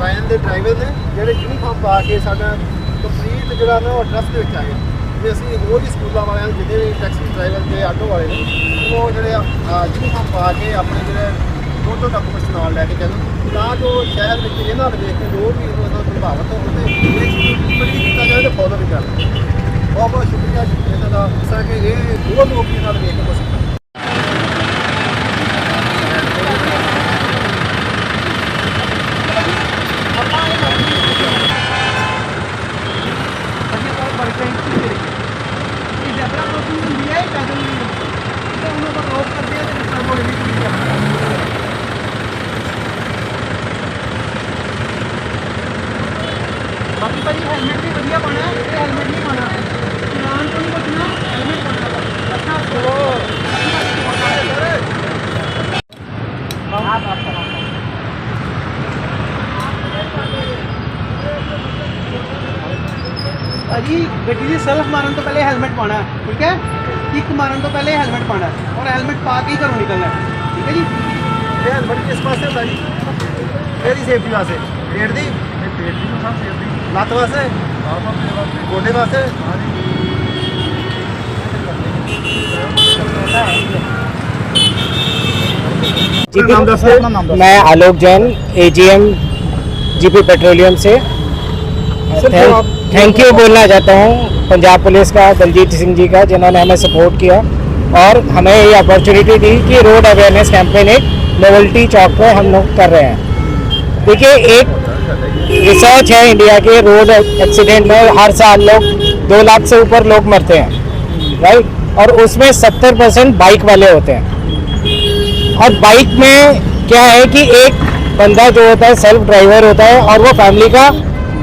Van ਦੇ driver ਨੇ ਜਿਹੜੇ ਯੂਨੀਫਾਰਮ ਪਾ ਕੇ ਸਾਡਾ ਕੰਪਲੀਟ ਜਿਹੜਾ ਨਾ ਉਹ ਟਰਸਟ ਦੇ ਵਿੱਚ ਆ ਆਏ। ਤੇ ਅਸੀਂ ਹੋਰ ਵੀ ਸਕੂਲਾਂ ਵਾਲਿਆਂ ਨੂੰ ਜਿੰਨੇ ਵੀ ਟੈਕਸੀ ਡਰਾਈਵਰ ਤੇ ਆਟੋ ਵਾਲੇ ਨੇ, ਉਹ ਜਿਹੜੇ ਯੂਨੀਫਾਰਮ ਪਾ ਕੇ ਆਪਣੇ ਜਿਹੜੇ ਫੋਟੋ ਡਾਕੂਮੈਂਟਸ ਨਾਲ ਲੈ ਕੇ ਚੱਲਣ ਤਾਂ ਜੋ ਸ਼ਹਿਰ ਵਿੱਚ ਇਹਨਾਂ ਨੂੰ ਦੇਖ ਕੇ ਲੋਕ ਵੀ ਉਹਨਾਂ ਤੋਂ ਪ੍ਰਭਾਵਿਤ ਹੋਣ ਤੇ ਇਹ ਚੀਜ਼ ਨੂੰ ਕੀਤਾ ਜਾਵੇ ਤੇ ਫੋਲੋ ਵੀ ਕਰਨ ਬਹੁਤ ਬਹੁਤ ਸ਼ੁਕਰੀਆ ਜੀ, ਇਹਨਾਂ ਦਾ ਜਿਸ ਕਿ ਇਹ ਦੋ ਲੋਕ ਇਹਨਾਂ ਨੂੰ ਵੇਖ बाकी भाई हेलमेट भी पाना है हेलमेट नहीं पाना को तो नहीं बचना हेलमेट पाना अच्छा भाजी गड्डी सेल्फ मारन तो पहले हेलमेट पाना है ठीक है? किक मारन तो पहले हेलमेट पाना है और हेलमेट पा के ही घरों निकलना है ठीक है जी? हेलमेट किस पास होता जी मेरी सेफ्टी वास्ते। रेट दी? मैं Alok Jain AGM GP petroleum से। थैंक यू बोलना चाहता हूँ पंजाब पुलिस का दलजीत सिंह जी का जिन्होंने हमें सपोर्ट किया। और हमें ये अपॉर्चुनिटी दी कि रोड अवेयरनेस कैंपेन एक नोवल्टी चौक पर हम लोग कर रहे हैं। देखिए एक रिसर्च है इंडिया के रोड एक्सीडेंट में हर साल लोग, दो लाख से ऊपर लोग मरते हैं राइट और उसमें सत्तर परसेंट बाइक वाले होते हैं। और बाइक में क्या है कि एक बंदा जो होता है सेल्फ ड्राइवर होता है, और वो फैमिली का,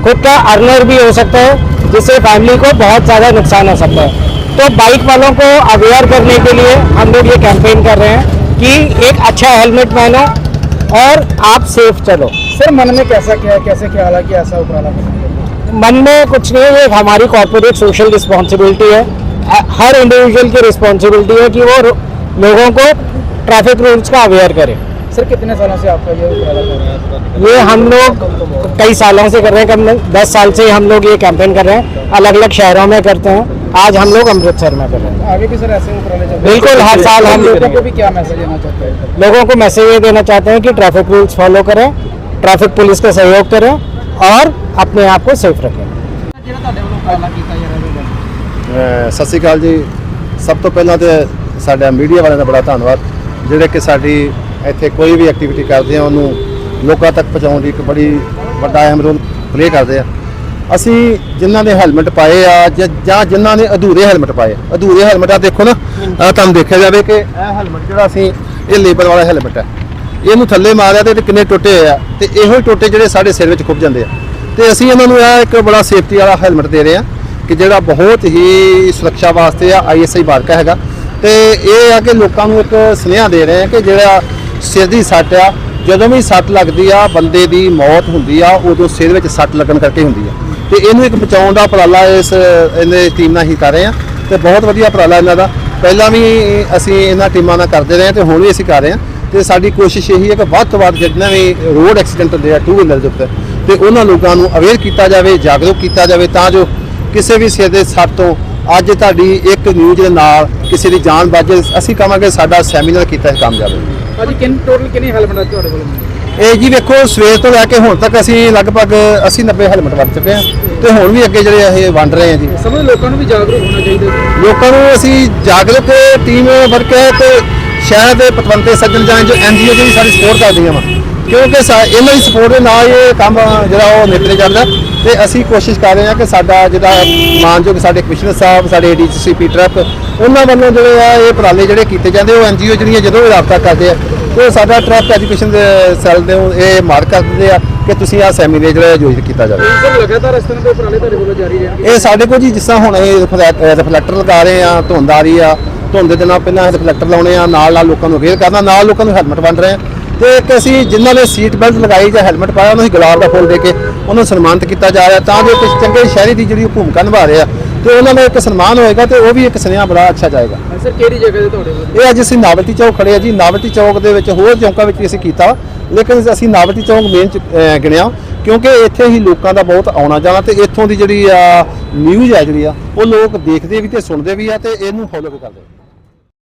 खुद का अर्नर भी हो सकता है, जिससे फैमिली को बहुत ज़्यादा नुकसान हो सकता है। तो बाइक वालों को अवेयर करने के लिए हम लोग ये कैंपेन कर रहे हैं कि एक अच्छा हेलमेट पहनो और आप सेफ़ चलो। सर मन में कैसा क्या है? कैसे ख्याल है कि ऐसा उपराला मन में कुछ नहीं है ये हमारी कॉर्पोरेट सोशल रिस्पॉन्सिबिलिटी है। हर इंडिविजुअल की रिस्पॉन्सिबिलिटी है कि वो लोगों को ट्रैफ़िक रूल्स का अवेयर करे। सर कितने सालों से आपका ये उपराला कर रहे हैं? ये हम लोग कई सालों से कर रहे हैं कम दस साल से हम लोग ये कैंपेन कर रहे हैं। अलग अलग शहरों में करते हैं। आज हम लोग अमृतसर में कर रहे हैं। आगे भी सर ऐसे उपराले बिल्कुल, हर साल हम लोगों को भी क्या मैसेज देना चाहते हैं? लोगों को मैसेज ये देना चाहते हैं कि ट्रैफ़िक रूल्स फॉलो करें। ਟ੍ਰੈਫਿਕ ਪੁਲਿਸ ਦਾ ਸਹਿਯੋਗ ਕਰੋ ਔਰ ਆਪਣੇ ਆਪ ਨੂੰ ਸੇਫ ਰੱਖੋ ਜਿਹੜਾ ਤੁਹਾਡੇ ਵੱਲੋਂ ਉਪਰਾਲਾ ਕੀਤਾ ਜਾ ਰਿਹਾ ਸਤਿ ਸ਼੍ਰੀ ਅਕਾਲ ਜੀ। ਸਭ ਤੋਂ ਪਹਿਲਾਂ ਤੇ ਸਾਡਾ ਮੀਡੀਆ ਵਾਲਿਆਂ ਦਾ ਬੜਾ ਧੰਨਵਾਦ ਜਿਹੜੇ ਕਿ ਸਾਡੀ ਇੱਥੇ ਕੋਈ ਵੀ ਐਕਟੀਵਿਟੀ ਕਰਦੇ ਆ ਉਹਨੂੰ ਲੋਕਾਂ ਤੱਕ ਪਹੁੰਚਾਉਣ ਦੀ ਇੱਕ ਬੜੀ ਵੱਡਾ ਅਹਿਮ ਰੋਲ ਪਲੇ ਕਰਦੇ ਆ। ਅਸੀਂ ਜਿਨ੍ਹਾਂ ਨੇ ਹੈਲਮਟ ਪਾਏ ਆ ਜਾਂ ਜਿਨ੍ਹਾਂ ਨੇ ਅਧੂਰੇ ਹੈਲਮਟ ਪਾਏ ਅਧੂਰੇ ਹੈਲਮਟ ਆ ਦੇਖੋ ਨਾ ਤੁਹਾਨੂੰ ਦੇਖਿਆ ਜਾਵੇ ਕਿ ਇਹ ਹੈਲਮਟ ਜਿਹੜਾ ਅਸੀਂ ਇਹ ਲੇਬਲ ਵਾਲਾ ਹੈਲਮਟ ਹੈ। ਇਹਨੂੰ ਥੱਲੇ ਮਾਰਿਆ ਤੇ ਇਹਦੇ ਕਿੰਨੇ ਟੁੱਟੇ ਹੋਏ ਆ, ਤੇ ਇਹੋ ਹੀ ਟੁੱਟੇ ਜਿਹੜੇ ਸਾਡੇ ਸਿਰ ਵਿੱਚ ਖੁੱਭ ਜਾਂਦੇ ਆ। ਤੇ ਅਸੀਂ ਇਹਨਾਂ ਨੂੰ ਇਹ ਇੱਕ ਬੜਾ ਸੇਫਟੀ ਵਾਲਾ ਹੈਲਮਟ ਦੇ ਰਹੇ ਆ ਕਿ ਜਿਹੜਾ ਬਹੁਤ ਹੀ ਸੁਰੱਖਿਆ ਵਾਸਤੇ ਆ ਆਈਐਸਆਈ ਮਾਰਕਾ ਹੈਗਾ। ਤੇ ਇਹ ਆ ਕਿ ਲੋਕਾਂ ਨੂੰ ਇੱਕ ਸੁਨੇਹਾ ਦੇ ਰਹੇ ਆ ਕਿ ਜਿਹੜਾ ਸਿਰ ਦੀ ਸੱਟ ਆ, ਜਦੋਂ ਵੀ ਸੱਟ ਲੱਗਦੀ ਆ, ਬੰਦੇ ਦੀ ਮੌਤ ਹੁੰਦੀ ਆ, ਉਦੋਂ ਸਿਰ ਵਿੱਚ ਸੱਟ ਲੱਗਣ ਕਰਕੇ ਹੁੰਦੀ ਆ। ਤੇ ਇਹਨੂੰ ਇੱਕ ਬਚਾਉਣ ਦਾ ਉਪਰਾਲਾ ਇਸ, ਇਹਨੇ ਟੀਮ ਨਾਲ ਹੀ ਕਰ ਰਹੇ ਆ ਤੇ ਬਹੁਤ ਵਧੀਆ ਉਪਰਾਲਾ ਇਹਨਾਂ ਦਾ। ਪਹਿਲਾਂ ਵੀ ਅਸੀਂ ਇਹਨਾਂ ਟੀਮਾਂ ਨਾਲ ਕਰਦੇ ਰਹੇ ਹਾਂ ਤੇ ਹੁਣ ਵੀ ਅਸੀਂ ਕਰ ਰਹੇ ਹਾਂ ਤੇ ਸਾਡੀ ਕੋਸ਼ਿਸ਼ ਇਹੀ ਹੈ ਕਿ ਵੱਧ ਤੋਂ ਵੱਧ ਜਿੰਨਾ ਵੀ ਰੋਡ ਐਕਸੀਡੈਂਟ ਹੁੰਦੇ ਆ ਟੂ ਵੀਲਰ ਦੇ ਉੱਤੇ ਤੇ ਉਹਨਾਂ ਲੋਕਾਂ ਨੂੰ ਅਵੇਅਰ ਕੀਤਾ ਜਾਵੇ ਜਾਗਰੂਕ ਕੀਤਾ ਜਾਵੇ ਤਾਂ ਜੋ ਕਿਸੇ ਵੀ ਸਿਰ ਦੇ ਸੱਟ ਤੋਂ ਅੱਜ ਤੁਹਾਡੀ ਇੱਕ ਨਿਊਜ਼ ਦੇ ਨਾਲ ਕਿਸੇ ਦੀ ਜਾਨ ਬਚ ਜਾਏ ਅਸੀਂ ਕਹਾਂਗੇ ਸਾਡਾ ਸੈਮੀਨਾਰ ਕੀਤਾ ਹੈ ਕਾਮਯਾਬ ਹੈ ਭਾਜੀ ਕਿੰਨ ਟੋਟਲ ਕਿੰਨੀ ਹੈਲਮਟ ਹੈ ਤੁਹਾਡੇ ਕੋਲ? ਇਹ ਜੀ ਵੇਖੋ ਸਵੇਰ ਤੋਂ ਲੈ ਕੇ ਹੁਣ ਤੱਕ ਅਸੀਂ ਲਗਭਗ 80 90 ਹੈਲਮਟ ਵਰਤ ਚੁੱਕੇ ਹਾਂ ਤੇ ਹੁਣ ਵੀ ਅੱਗੇ ਜਿਹੜੇ ਇਹ ਵੰਡ ਰਹੇ ਹਾਂ ਜੀ। ਸਮਝ ਲੋਕਾਂ ਨੂੰ ਵੀ ਜਾਗਰੂਕ ਹੋਣਾ ਚਾਹੀਦਾ ਲੋਕਾਂ ਨੂੰ ਅਸੀਂ ਜਾਗਰੂਕ ਟੀਮ ਵਰਕ ਹੈ ਤੇ ਸ਼ਹਿਰ ਦੇ ਪਤਵੰਤੇ ਸੱਜਣ ਜਾਂ ਜੋ ਐਨਜੀਓ ਜਿਹੜੀ ਸਾਡੀ ਸਪੋਰਟ ਕਰਦੀਆਂ ਵਾ। ਕਿਉਂਕਿ ਇਹਨਾਂ ਦੀ ਸਪੋਰਟ ਦੇ ਨਾਲ ਇਹ ਕੰਮ ਜਿਹੜਾ ਉਹ ਨਿਪਟੇ ਜਾਂਦਾ ਤੇ ਅਸੀਂ ਕੋਸ਼ਿਸ਼ ਕਰ ਰਹੇ ਹਾਂ ਕਿ ਸਾਡਾ ਜਿਹੜਾ ਮਾਨਯੋਗ ਸਾਡੇ ਕਮਿਸ਼ਨਰ ਸਾਹਿਬ ਸਾਡੇ ਡੀਸੀਪੀ ਪੀਟਰਪ ਉਹਨਾਂ ਵੱਲੋਂ ਜਿਹੜੇ ਆ ਇਹ ਉਪਰਾਲੇ ਜਿਹੜੇ ਕੀਤੇ ਜਾਂਦੇ ਉਹ ਐਨਜੀਓ ਜਿਹੜੀਆਂ ਜਦੋਂ ਵੀ ਰਾਬਤਾ ਕਰਦੇ ਆ ਉਹ ਸਾਡਾ ਟਰੱਕ ਐਜੂਕੇਸ਼ਨ ਦੇ ਸੈੱਲ ਦੇ ਇਹ ਮਾਰਕ ਕਰ ਦਿੰਦੇ ਆ ਕਿ ਤੁਸੀਂ ਆ ਸੈਮੀਨਾਰ ਜਿਹੜਾ ਆਯੋਜਿਤ ਕੀਤਾ ਜਾਵੇ। ਸਰ ਲਗਾਤਾਰ ਇਸ ਤਰ੍ਹਾਂ ਦੇ ਉਪਰਾਲੇ ਤੁਹਾਡੇ ਵੱਲੋਂ ਜਾਰੀ ਰਹਿਣਗੇ? ਇਹ ਸਾਡੇ ਕੋਲ ਜੀ ਜਿਸ ਤਰ੍ਹਾਂ ਹੁਣ ਇਹ ਰਿਫਲੈਕਟਰ ਲਗਾ ਰਹੇ ਆ ਧੁੰਦ ਆ ਰਹੀ ਆ ਧੁੰਦ ਦੇ ਨਾਲ ਪਹਿਲਾਂ ਰਿਫਲੈਕਟਰ ਲਾਉਣੇ ਆ ਨਾਲ ਨਾਲ ਲੋਕਾਂ ਨੂੰ ਅਵੇਅਰ ਕਰਨਾ ਨਾਲ ਲੋਕਾਂ ਨੂੰ ਹੈਲਮਟ ਵੰਡ ਰਹੇ ਆ। ਤੇ ਇੱਕ ਅਸੀਂ ਜਿਨ੍ਹਾਂ ਨੇ ਸੀਟ ਬੈਲਟ ਲਗਾਈ ਜਾਂ ਹੈਲਮਟ ਪਾਇਆ ਉਹਨਾਂ ਨੂੰ ਗੁਲਾਬ ਦਾ ਫੁੱਲ ਦੇ ਕੇ ਉਹਨਾਂ ਨੂੰ ਸਨਮਾਨਿਤ ਕੀਤਾ ਜਾ ਰਿਹਾ ਤਾਂ ਜੋ ਇੱਕ ਚੰਗੇ ਸ਼ਹਿਰੀ ਦੀ ਜਿਹੜੀ ਭੂਮਿਕਾ ਨਿਭਾ ਰਹੇ ਆ। ਤੇ ਉਹਨਾਂ ਨੂੰ ਇੱਕ ਸਨਮਾਨ ਹੋਏਗਾ ਤੇ ਉਹ ਵੀ ਇੱਕ ਸੁਨੇਹਾ ਬੜਾ ਅੱਛਾ ਜਾਏਗਾ। ਸਰ ਕਿਹੜੀ ਜਗ੍ਹਾ ਤੇ ਤੁਹਾਡੇ ਇਹ ਅੱਜ ਅਸੀਂ ਨਾਵਲਟੀ ਚੌਕ ਖੜੇ ਆ ਜੀ। ਨਾਵਲਟੀ ਚੌਕ ਦੇ ਵਿੱਚ ਹੋਰ ਚੌਂਕਾਂ ਵਿੱਚ ਵੀ ਅਸੀਂ ਕੀਤਾ। ਲੇਕਿਨ ਅਸੀਂ ਨਾਵਲਟੀ ਚੌਕ ਮੇਨ ਗਿਣਿਆ ਕਿਉਂਕਿ ਇੱਥੇ ਹੀ ਲੋਕਾਂ ਦਾ ਬਹੁਤ ਆਉਣਾ ਜਾਣਾ ਤੇ ਇੱਥੋਂ ਦੀ ਜਿਹੜੀ ਆ ਨਿਊਜ਼ ਹੈ ਜਿਹੜੀ ਆ ਉਹ ਲੋਕ ਦੇਖਦੇ ਵੀ ਤੇ ਸੁਣਦੇ ਵੀ ਆ ਤੇ ਇਹਨੂੰ ਫੋਲੋ ਕਰਦੇ